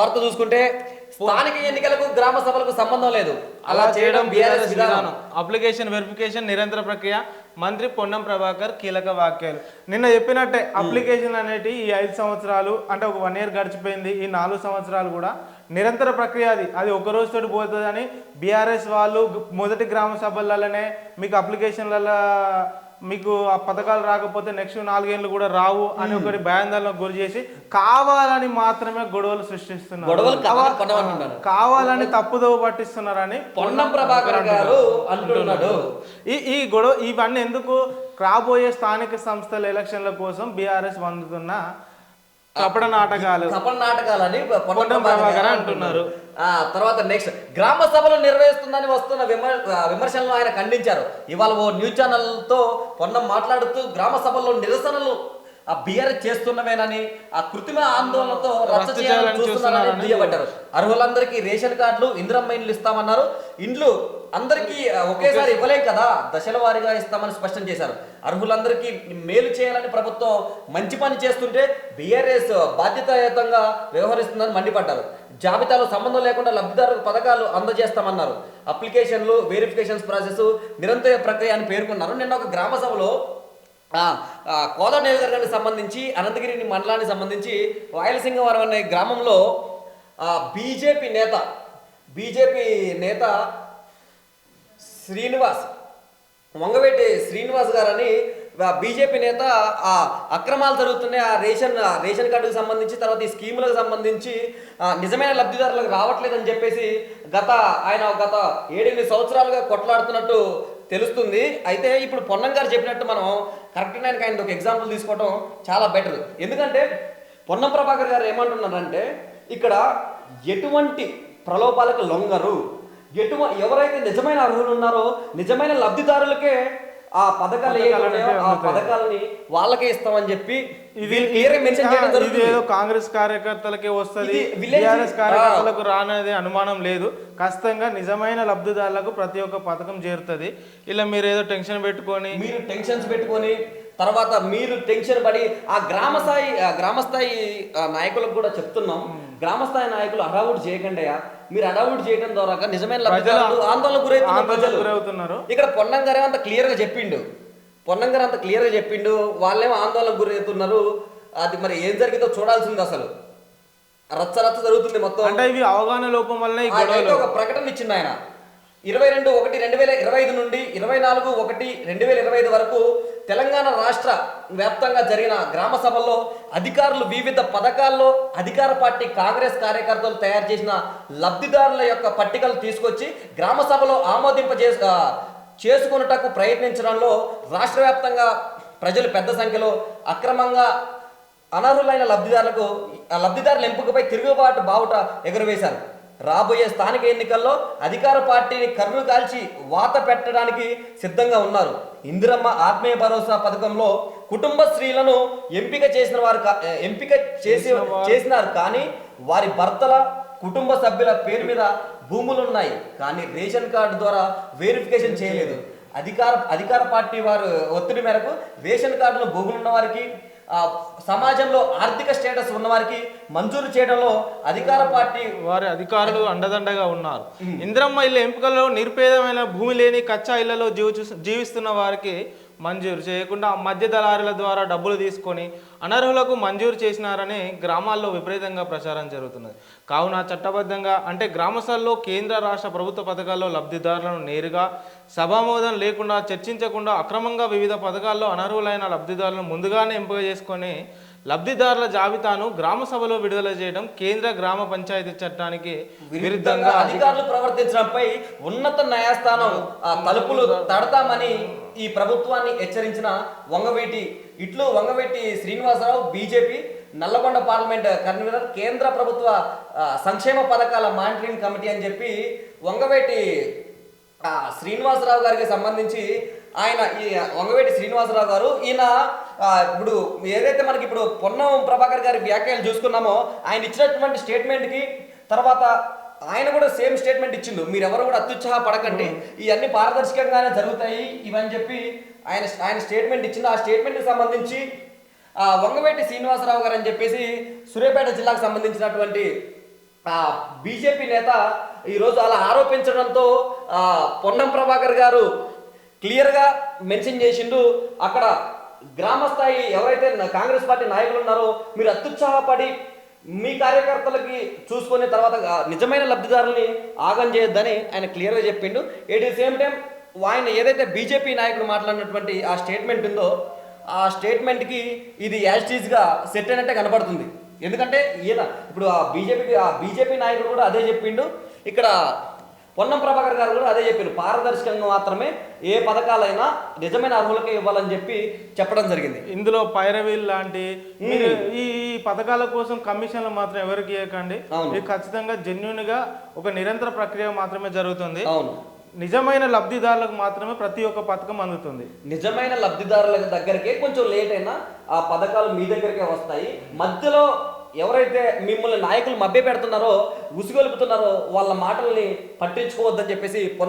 వార్త చూసుకుంటే స్థానిక ఎన్నికలకు గ్రామ సభలకు సంబంధం లేదు. అలా చేయడం బీఆర్ఎస్ విధానం. అప్లికేషన్ వెరిఫికేషన్ నిరంతర ప్రక్రియ. మంత్రి పొన్నం ప్రభాకర్ కీలక వ్యాఖ్యలు. నిన్న చెప్పినట్టే అప్లికేషన్ అనేటి ఈ ఐదు సంవత్సరాలు అంటే ఒక వన్ ఇయర్ గడిచిపోయింది. ఈ నాలుగు సంవత్సరాలు కూడా నిరంతర ప్రక్రియ అది. అది ఒక రోజుతోటి పోతుందని బీఆర్ఎస్ వాళ్ళు మొదటి గ్రామ సభలలోనే మీకు అప్లికేషన్లలో మీకు ఆ పథకాలు రాకపోతే నెక్స్ట్ నాలుగేళ్ళు కూడా రావు అని ఒకటి భయాందోళనకు గురి చేసి కావాలని మాత్రమే గొడవలు సృష్టిస్తున్నారు. కావాలని తప్పుదోవ పట్టిస్తున్నారని పొన్నం ప్రభాకర్ గారు అంటున్నాడు. ఈ ఈ గొడవ ఇవన్నీ ఎందుకు రాబోయే స్థానిక సంస్థల ఎలక్షన్ల కోసం బీఆర్ఎస్ వందుతున్న కపట నాటకాలు. నాటకాలని పొన్నం పొన్నం ప్రభాకర్ అంటున్నారు. ఆ తర్వాత నెక్స్ట్ గ్రామ సభలు నిర్వహిస్తుందని వస్తున్న విమర్శలను ఆయన ఖండించారు. ఇవాళ ఓ న్యూస్ ఛానల్తో పొన్నం మాట్లాడుతూ గ్రామ సభల్లో నిరసనలు ఆ బీఆర్ఎస్ చేస్తున్నవేనని ఆ కృత్రిమ ఆందోళనతో రచ్చ రచ్చ చేయాలని చూస్తున్నారని దుయ్యబట్టారు. అర్హులందరికీ రేషన్ కార్డులు ఇందిరమ్మ ఇండ్లు ఇస్తామన్నారు. ఇండ్లు అందరికీ ఒకేసారి ఇవ్వలేం కదా? దశల వారీగా ఇస్తామని స్పష్టం చేశారు. అర్హులందరికీ మేలు చేయాలని ప్రభుత్వం మంచి పని చేస్తుంటే బీఆర్ఎస్ బాధ్యతాయుతంగా వ్యవహరిస్తుందని మండిపడ్డారు. జాబితాలో సంబంధం లేకుండా లబ్ధిదారులకు పథకాలు అందజేస్తామన్నారు. అప్లికేషన్లు వెరిఫికేషన్స్ ప్రాసెస్ నిరంతర ప్రక్రియ అని పేర్కొన్నారు. నిన్న ఒక గ్రామ సభలో కోదా నియోజకవర్గానికి సంబంధించి అనంతగిరి మండలానికి సంబంధించి రాయలసింగవరం అనే గ్రామంలో బీజేపీ నేత బీజేపీ నేత శ్రీనివాస్ వంగవేటి శ్రీనివాస్ గారని బీజేపీ నేత ఆ అక్రమాలు జరుగుతున్నాయి. ఆ రేషన్ రేషన్ కార్డుకు సంబంధించి తర్వాత ఈ స్కీములకు సంబంధించి నిజమైన లబ్ధిదారులకు రావట్లేదని చెప్పేసి గత ఆయన గత ఏడెనిమిది సంవత్సరాలుగా కొట్లాడుతున్నట్టు తెలుస్తుంది. అయితే ఇప్పుడు పొన్నం గారు చెప్పినట్టు మనం కరెక్ట్ ఆయనకి ఆయన ఒక ఎగ్జాంపుల్ తీసుకోవడం చాలా బెటర్. ఎందుకంటే పొన్నం ప్రభాకర్ గారు ఏమంటున్నారంటే ఇక్కడ ఎటువంటి ప్రలోభాలకు లొంగరు. ఎటువ ఎవరైతే నిజమైన అర్హులు ఉన్నారో నిజమైన లబ్ధిదారులకే ఆ పథకాలు ఆ పథకాలని వాళ్ళకే ఇస్తామని చెప్పి ఇది ఏదో కాంగ్రెస్ కార్యకర్తలకే వస్తుంది బీఆర్ఎస్ కార్యకర్తలకు రానది అనుమానం లేదు. ఖచ్చితంగా నిజమైన లబ్ధిదారులకు ప్రతి ఒక్క పథకం చేరుతుంది. ఇలా మీరు ఏదో టెన్షన్ పెట్టుకొని మీరు టెన్షన్స్ పెట్టుకొని తర్వాత మీరు టెన్షన్ పడి ఆ గ్రామ స్థాయి ఆ గ్రామ స్థాయి ఆ, నాయకులకు కూడా చెప్తున్నాం. గ్రామ స్థాయి నాయకులు అడావుడ్ చేయకండి మీరు అడావుడ్ చేయడం ద్వారా నిజమైన లబ్ధిదారులు ఆందోళన గురవుతున్నారు. ఇక్కడ పొన్నం గారు అంత క్లియర్గా చెప్పిండు. పొన్నం గారు అంత క్లియర్గా చెప్పిండు. వాళ్ళేమో ఆందోళనకు గురవుతున్నారు. అది మరి ఏం జరిగిందో చూడాల్సింది అసలు. రచ్చ రచ్చ జరుగుతుంది మొత్తం. అంటే ఇవి అవగాహన లోపం వల్ల ఒక ప్రకటన ఇచ్చింది ఆయన. ఇరవై రెండు ఒకటి రెండు వేల ఇరవై ఐదు నుండి ఇరవై నాలుగు ఒకటి రెండు వేల ఇరవై ఐదు వరకు తెలంగాణ రాష్ట్ర వ్యాప్తంగా జరిగిన గ్రామ సభల్లో అధికారులు వివిధ పథకాల్లో అధికార పార్టీ కాంగ్రెస్ కార్యకర్తలు తయారు చేసిన లబ్ధిదారుల యొక్క పట్టికలు తీసుకొచ్చి గ్రామ సభలో ఆమోదింపజే చేసుకున్నటకు చేసుకొనుటకు ప్రయత్నించడంలో రాష్ట్ర వ్యాప్తంగా ప్రజలు పెద్ద సంఖ్యలో అక్రమంగా అనర్హులైన లబ్ధిదారులకు ఆ లబ్ధిదారుల ఎంపికపై తిరుగుబాటు బావుట ఎగురవేశారు. రాబోయే స్థానిక ఎన్నికల్లో అధికార పార్టీని కర్రు కాల్చి వాత పెట్టడానికి సిద్ధంగా ఉన్నారు. ఇందిరమ్మ ఆత్మీయ భరోసా పథకంలో కుటుంబ స్త్రీలను ఎంపిక చేసిన వారు ఎంపిక చేసి చేసినారు కానీ వారి భర్తల కుటుంబ సభ్యుల పేరు మీద భూములు ఉన్నాయి కానీ రేషన్ కార్డు ద్వారా వెరిఫికేషన్ చేయలేదు. అధికార అధికార పార్టీ వారు ఒత్తిడి మేరకు రేషన్ కార్డులో భూములు ఉన్న వారికి సమాజంలో ఆర్థిక స్టేటస్ ఉన్నవారికి మంజూరు చేయడంలో అధికార పార్టీ వారి అధికారులు అండదండగా ఉన్నారు. ఇంద్రమ్మ ఇల్లు ఎంపికల్లో నిరుపేదమైన భూమి లేని కచ్చా ఇళ్ళలో జీవిస్తున్న వారికి మంజూరు చేయకుండా మధ్య దళారుల ద్వారా డబ్బులు తీసుకొని అనర్హులకు మంజూరు చేసినారని గ్రామాల్లో విపరీతంగా ప్రచారం జరుగుతున్నది. కావున చట్టబద్ధంగా అంటే గ్రామస్థాల్లో కేంద్ర రాష్ట్ర ప్రభుత్వ పథకాల్లో లబ్ధిదారులను నేరుగా సభామోదం లేకుండా చర్చించకుండా అక్రమంగా వివిధ పథకాల్లో అనర్హులైన లబ్ధిదారులను ముందుగానే ఎంపిక చేసుకొని లబ్ధిదారుల జాబితాను గ్రామ సభలో విడుదల చేయడం కేంద్ర గ్రామ పంచాయతీ చట్టానికి విరుద్ధంగా అధికారులు ప్రవర్తించడంపై ఉన్నత న్యాయస్థానం ఆ, తలుపులు తడతామని ఈ ప్రభుత్వాన్ని హెచ్చరించిన వంగవీటి ఇట్లు Vangaveeti Srinivasarao BJP Nalgonda parliament convener కేంద్ర ప్రభుత్వ సంక్షేమ పథకాల మానిటరింగ్ కమిటీ అని చెప్పి వంగవేటి శ్రీనివాసరావు గారికి సంబంధించి ఆయన ఈ వంగవేటి శ్రీనివాసరావు గారు ఈయన ఇప్పుడు ఏదైతే మనకి ఇప్పుడు పొన్నం ప్రభాకర్ గారి వ్యాఖ్యలు చూసుకున్నామో ఆయన ఇచ్చినటువంటి స్టేట్మెంట్కి తర్వాత ఆయన కూడా సేమ్ స్టేట్మెంట్ ఇచ్చిండు. మీరు ఎవరు కూడా అత్యుత్సాహ పడకండి. ఇవన్నీ పారదర్శకంగానే జరుగుతాయి. ఇవని చెప్పి ఆయన ఆయన స్టేట్మెంట్ ఇచ్చిండు. ఆ స్టేట్మెంట్కి సంబంధించి ఆ, వంగవేటి శ్రీనివాసరావు గారు అని చెప్పేసి సూర్యాపేట జిల్లాకు సంబంధించినటువంటి ఆ బీజేపీ నేత ఈరోజు అలా ఆరోపించడంతో ఆ పొన్నం ప్రభాకర్ గారు క్లియర్గా మెన్షన్ చేసిండు. అక్కడ గ్రామ స్థాయి ఎవరైతే కాంగ్రెస్ పార్టీ నాయకులు ఉన్నారో మీరు అత్యుత్సాహపడి మీ కార్యకర్తలకి చూసుకునే తర్వాత నిజమైన లబ్ధిదారుల్ని ఆగం చేయొద్దని ఆయన క్లియర్గా చెప్పిండు. ఎట్ ది సేమ్ టైం ఆయన ఏదైతే బీజేపీ నాయకుడు మాట్లాడినటువంటి ఆ స్టేట్మెంట్ ఉందో ఆ స్టేట్మెంట్కి ఇది యాజ్టీజ్గా సెట్ అయినట్టే కనబడుతుంది. ఎందుకంటే ఈయన ఇప్పుడు ఆ బీజేపీ ఆ బీజేపీ నాయకుడు కూడా అదే చెప్పిండు. ఇక్కడ పొన్నం ప్రభాకర్ గారు కూడా అదే చెప్పిండు పారదర్శకంగా మాత్రమే ఏ పథకాలైనా నిజమైన అర్హులకే ఇవ్వాలని చెప్పి చెప్పడం జరిగింది. ఇందులో పైరవీల్ లాంటి ఈ పథకాల కోసం కమిషన్లు మాత్రం ఎవరికి ఇవ్వకండి. ఇది ఖచ్చితంగా జెన్యున్గా ఒక నిరంతర ప్రక్రియ మాత్రమే జరుగుతుంది. అవును. నిజమైన లబ్ధిదారులకు మాత్రమే ప్రతి ఒక్క పథకం అందుతుంది. నిజమైన లబ్ధిదారుల దగ్గరికే కొంచెం లేట్ అయినా ఆ పథకాలు మీ దగ్గరికే వస్తాయి. మధ్యలో ఎవరైతే మిమ్మల్ని నాయకులు మభ్య పెడుతున్నారో ఉసుగొలుపుతున్నారో వాళ్ళ మాటల్ని పట్టించుకోవద్దని చెప్పేసి